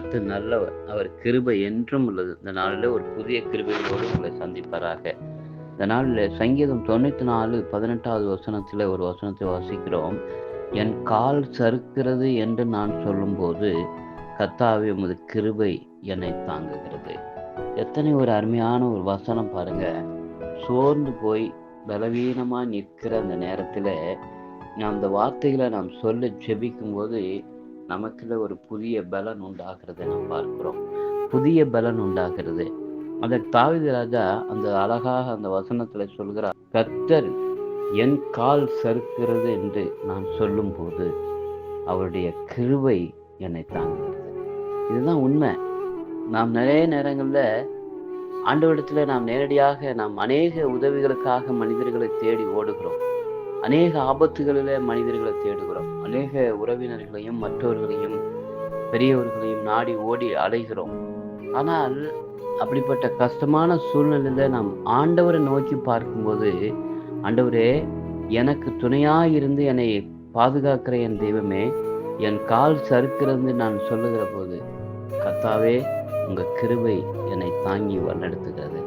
கத்து நல்லவர். அவர் கிருபை என்றும் உள்ளது. இந்த நாளில் ஒரு புதிய கிருபையோடு உங்களை சந்திப்பாராக. இந்த நாளில் சங்கீதம் தொண்ணூற்றி நாலு பதினெட்டாவது வசனத்தில் ஒரு வசனத்தை வாசிக்கிறோம். என் கால் சறுக்கிறது என்று நான் சொல்லும்போது கத்தாவே உமது கிருபை என்னை தாங்குகிறது. எத்தனை ஒரு அருமையான ஒரு வசனம் பாருங்க. சோர்ந்து போய் பலவீனமாக நிற்கிற அந்த நேரத்தில் நாம் அந்த வார்த்தைகளை நாம் சொல்ல ஜெபிக்கும் போது நமக்குள்ள ஒரு புதிய பலன் உண்டாகிறதை நாம் பார்க்கிறோம். புதிய பலன் உண்டாகிறது. அந்த தாவித ராஜா அந்த அழகாக அந்த வசனத்துல சொல்கிறார் கத்தர் என் கால் சறுக்கிறது என்று நான் சொல்லும் போது அவருடைய கிருவை என்னை தாங்குகிறது. இதுதான் உண்மை. நாம் நிறைய நேரங்களில் ஆண்டவரிடத்துல நாம் நேரடியாக நாம் அநேக உதவிகளுக்காக மனிதர்களை தேடி ஓடுகிறோம். அநேக ஆபத்துகளில் மனிதர்களை தேடுகிறோம். அநேக உறவினர்களையும் மற்றவர்களையும் பெரியவர்களையும் நாடி ஓடி அலைகிறோம். ஆனால் அப்படிப்பட்ட கஷ்டமான சூழ்நிலையில நாம் ஆண்டவரை நோக்கி பார்க்கும்போது ஆண்டவரே எனக்கு துணையாக இருந்து என்னை பாதுகாக்கிற என் தெய்வமே என் கால் சறுக்கிறது நான் சொல்லுகிற போது கத்தாவே உங்க கிருவை என்னை தாங்கி வழிநடத்துகிறது.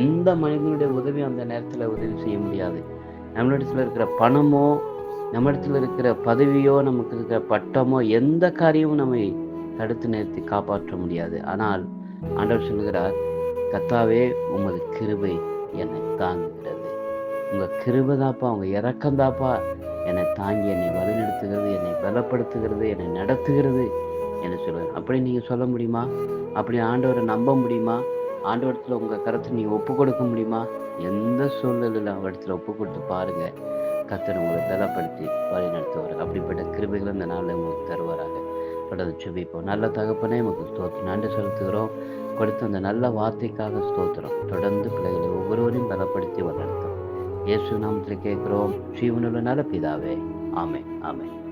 எந்த மனிதனுடைய உதவி அந்த நேரத்தில் உதவி செய்ய முடியாது. நம்மளிடத்தில் இருக்கிற பணமோ நம்மிடத்தில் இருக்கிற பதவியோ நமக்கு இருக்கிற பட்டமோ எந்த காரியமும் நம்மை தடுத்து நிறுத்தி காப்பாற்ற முடியாது. ஆனால் ஆண்டவர் சொல்லுகிறார் கத்தாவே உமது கிருபை என்னை தாங்குகிறது. உங்கள் கிருபை தாப்பா உங்கள் இறக்கந்தாப்பா என்னை தாங்கி என்னை வழிநடத்துகிறது என்னை பலப்படுத்துகிறது என்னை நடத்துகிறது என்று சொல்லுவேன் அப்படி நீங்கள் சொல்ல முடியுமா? அப்படி ஆண்டவரை நம்ப முடியுமா? ஆண்டவரத்தில் உங்கள் கருத்தை நீங்கள் ஒப்பு கொடுக்க முடியுமா? எந்த சூழ்நிலையில் அவங்க ஒப்பு கொடுத்து பாருங்கள் கத்தர் உங்களை பலப்படுத்தி வழி நடத்துவார். அப்படிப்பட்ட கிருபைகள் இந்த நாளில் உங்களுக்கு தருவாராக. தொடர்ந்து சுபிப்போம். நல்ல தகப்பனே உங்களுக்கு ஸ்தோத்திரம். நன்றி செலுத்துகிறோம். கொடுத்த அந்த நல்ல வார்த்தைக்காக ஸ்தோத்திரம். தொடர்ந்து பிள்ளைகளை ஒவ்வொருவரையும் பலப்படுத்தி வழிநடத்தும் இயேசு நாமத்தில் கேட்குறோம். ஸ்ரீவனுள்ள நல பிதாவே. ஆமே ஆமே